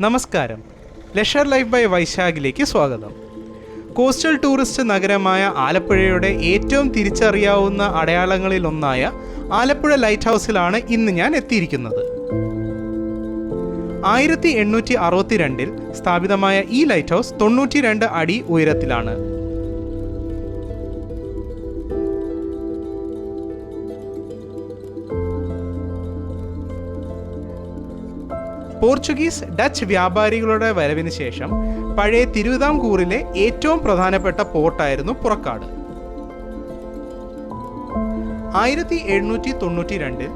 നമസ്കാരം. Leisure life by വൈശാഖിലേക്ക് സ്വാഗതം. Coastal tourist നഗരമായ ആലപ്പുഴയുടെ ഏറ്റവും തിരിച്ചറിയാവുന്ന അടയാളങ്ങളിൽ ഒന്നായ ആലപ്പുഴ ലൈറ്റ് ഹൗസിലാണ് ഇന്ന് ഞാൻ എത്തിയിരിക്കുന്നത്. ആയിരത്തി എണ്ണൂറ്റി അറുപത്തിരണ്ടിൽ സ്ഥാപിതമായ ഈ ലൈറ്റ് ഹൗസ് തൊണ്ണൂറ്റി രണ്ട് അടി ഉയരത്തിലാണ്. പോർച്ചുഗീസ് ഡച്ച് വ്യാപാരികളുടെ വരവിന് ശേഷം പഴയ തിരുവിതാംകൂറിലെ ഏറ്റവും പ്രധാനപ്പെട്ട പോർട്ടായിരുന്നു പുറക്കാട്. ആയിരത്തി എഴുന്നൂറ്റി തൊണ്ണൂറ്റി രണ്ടിൽ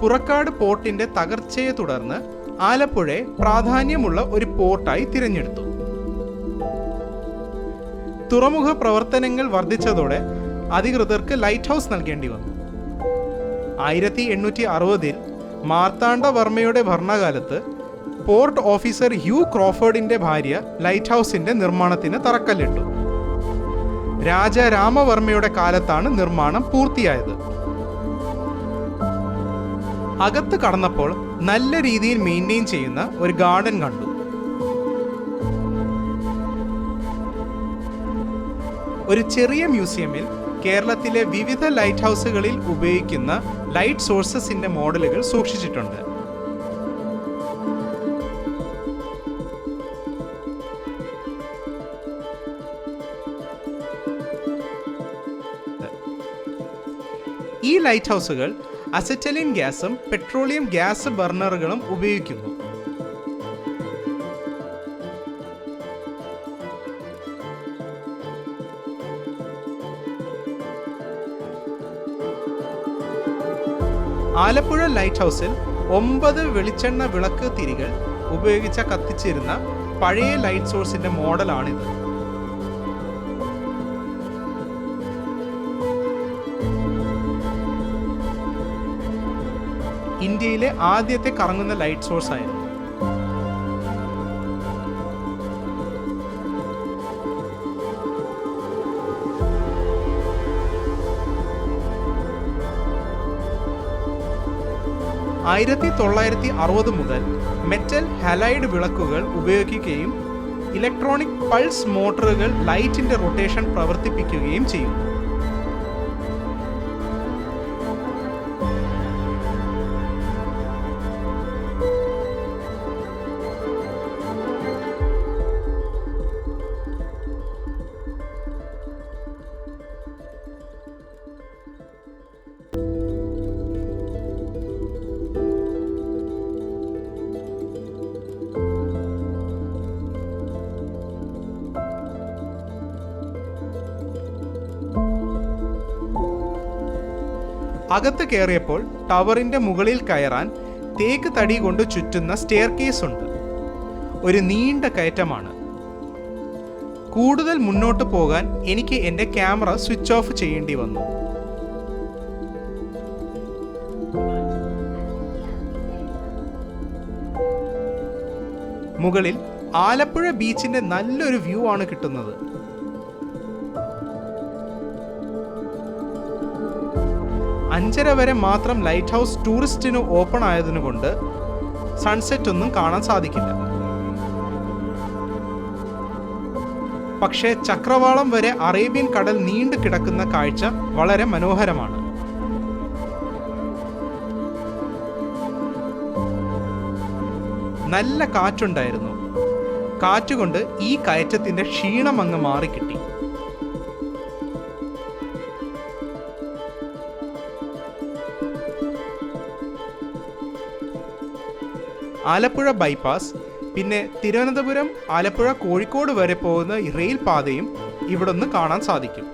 പുറക്കാട് പോർട്ടിന്റെ തകർച്ചയെ തുടർന്ന് ആലപ്പുഴയെ പ്രാധാന്യമുള്ള ഒരു പോർട്ടായി തിരഞ്ഞെടുത്തു. തുറമുഖ പ്രവർത്തനങ്ങൾ വർദ്ധിച്ചതോടെ അധികൃതർക്ക് ലൈറ്റ് ഹൗസ് നൽകേണ്ടി വന്നു. ആയിരത്തി എണ്ണൂറ്റി അറുപതിൽ മാർത്താണ്ഡവർമ്മയുടെ ഭരണകാലത്ത് പോർട്ട് ഓഫീസർ ഹ്യൂ ക്രോഫേർഡിന്റെ ഭാര്യ ലൈറ്റ് ഹൗസിന്റെ നിർമ്മാണത്തിന് തറക്കല്ലിട്ടു. രാജ രാമവർമ്മയുടെ കാലത്താണ് നിർമ്മാണം പൂർത്തിയായത്. അകത്ത് കടന്നപ്പോൾ നല്ല രീതിയിൽ മെയിന്റെയിൻ ചെയ്യുന്ന ഒരു ഗാർഡൻ കണ്ടു. ഒരു ചെറിയ മ്യൂസിയമിൽ കേരളത്തിലെ വിവിധ ലൈറ്റ് ഹൗസുകളിൽ ഉപയോഗിക്കുന്ന ലൈറ്റ് സോഴ്സസിന്റെ മോഡലുകൾ സൂക്ഷിച്ചിട്ടുണ്ട്. ഈ ലൈറ്റ് ഹൗസുകൾ അസറ്റലിൻ ഗ്യാസും പെട്രോളിയം ഗ്യാസ് ബർണറുകളും ഉപയോഗിക്കുന്നു. ആലപ്പുഴ ലൈറ്റ് ഹൗസിൽ ഒമ്പത് വെളിച്ചെണ്ണ വിളക്ക് തിരികൾ ഉപയോഗിച്ച കത്തിച്ചിരുന്ന പഴയ ലൈറ്റ് സോഴ്സിന്റെ മോഡലാണിത്. ഇന്ത്യയിലെ ആദ്യത്തെ കറങ്ങുന്ന ലൈറ്റ് സോഴ്സ് ആയിരുന്നു. ആയിരത്തി തൊള്ളായിരത്തി അറുപത് മുതൽ മെറ്റൽ ഹലൈഡ് വിളക്കുകൾ ഉപയോഗിക്കുകയും ഇലക്ട്രോണിക് പൾസ് മോട്ടോറുകൾ ലൈറ്റിന്റെ റൊട്ടേഷൻ പ്രവർത്തിപ്പിക്കുകയും ചെയ്യുന്നു. അകത്ത് കയറിയപ്പോൾ ടവറിന്റെ മുകളിൽ കയറാൻ തേക്ക് തടി കൊണ്ട് ചുറ്റുന്ന സ്റ്റെയർ കേസ് ഉണ്ട്. ഒരു നീണ്ട കയറ്റമാണ്. കൂടുതൽ മുന്നോട്ട് പോകാൻ എനിക്ക് എന്റെ ക്യാമറ സ്വിച്ച് ഓഫ് ചെയ്യേണ്ടി വന്നു. മുകളിൽ ആലപ്പുഴ ബീച്ചിന്റെ നല്ലൊരു വ്യൂ ആണ് കിട്ടുന്നത്. അഞ്ചര വരെ മാത്രം ലൈറ്റ് ഹൗസ് ടൂറിസ്റ്റിന് ഓപ്പൺ ആയതിനുകൊണ്ട് സൺസെറ്റ് ഒന്നും കാണാൻ സാധിക്കില്ല. പക്ഷേ ചക്രവാളം വരെ അറേബ്യൻ കടൽ നീണ്ടു കിടക്കുന്ന കാഴ്ച വളരെ മനോഹരമാണ്. നല്ല കാറ്റുണ്ടായിരുന്നു. കാറ്റുകൊണ്ട് ഈ കയറ്റത്തിന്റെ ക്ഷീണമങ്ങ് മാറിക്കിട്ടി. ആലപ്പുഴ ബൈപ്പാസ് പിന്നെ തിരുവനന്തപുരം ആലപ്പുഴ കോഴിക്കോട് വരെ പോകുന്ന റെയിൽ പാതയും ഇവിടുന്ന് കാണാൻ സാധിക്കും.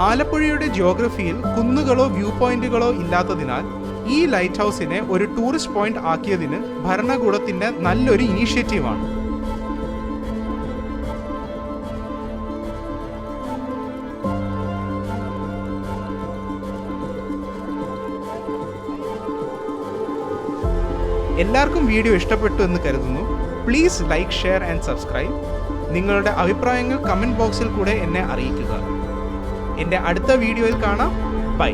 ആലപ്പുഴയുടെ ജിയോഗ്രഫിയിൽ കുന്നുകളോ വ്യൂ പോയിന്റുകളോ ഇല്ലാത്തതിനാൽ ഈ ലൈറ്റ് ഹൗസിനെ ഒരു ടൂറിസ്റ്റ് പോയിന്റ് ആക്കിയതിന് ഭരണകൂടത്തിന്റെ നല്ലൊരു ഇനീഷ്യേറ്റീവാണ്. എല്ലാവർക്കും വീഡിയോ ഇഷ്ടപ്പെട്ടു എന്ന് കരുതുന്നു. Please like share and subscribe നിങ്ങളുടെ അഭിപ്രായങ്ങൾ കമന്റ് ബോക്സിൽ കൂടെ എന്നെ അറിയിക്കുക. എന്റെ അടുത്ത വീഡിയോയിൽ കാണാം. ബൈ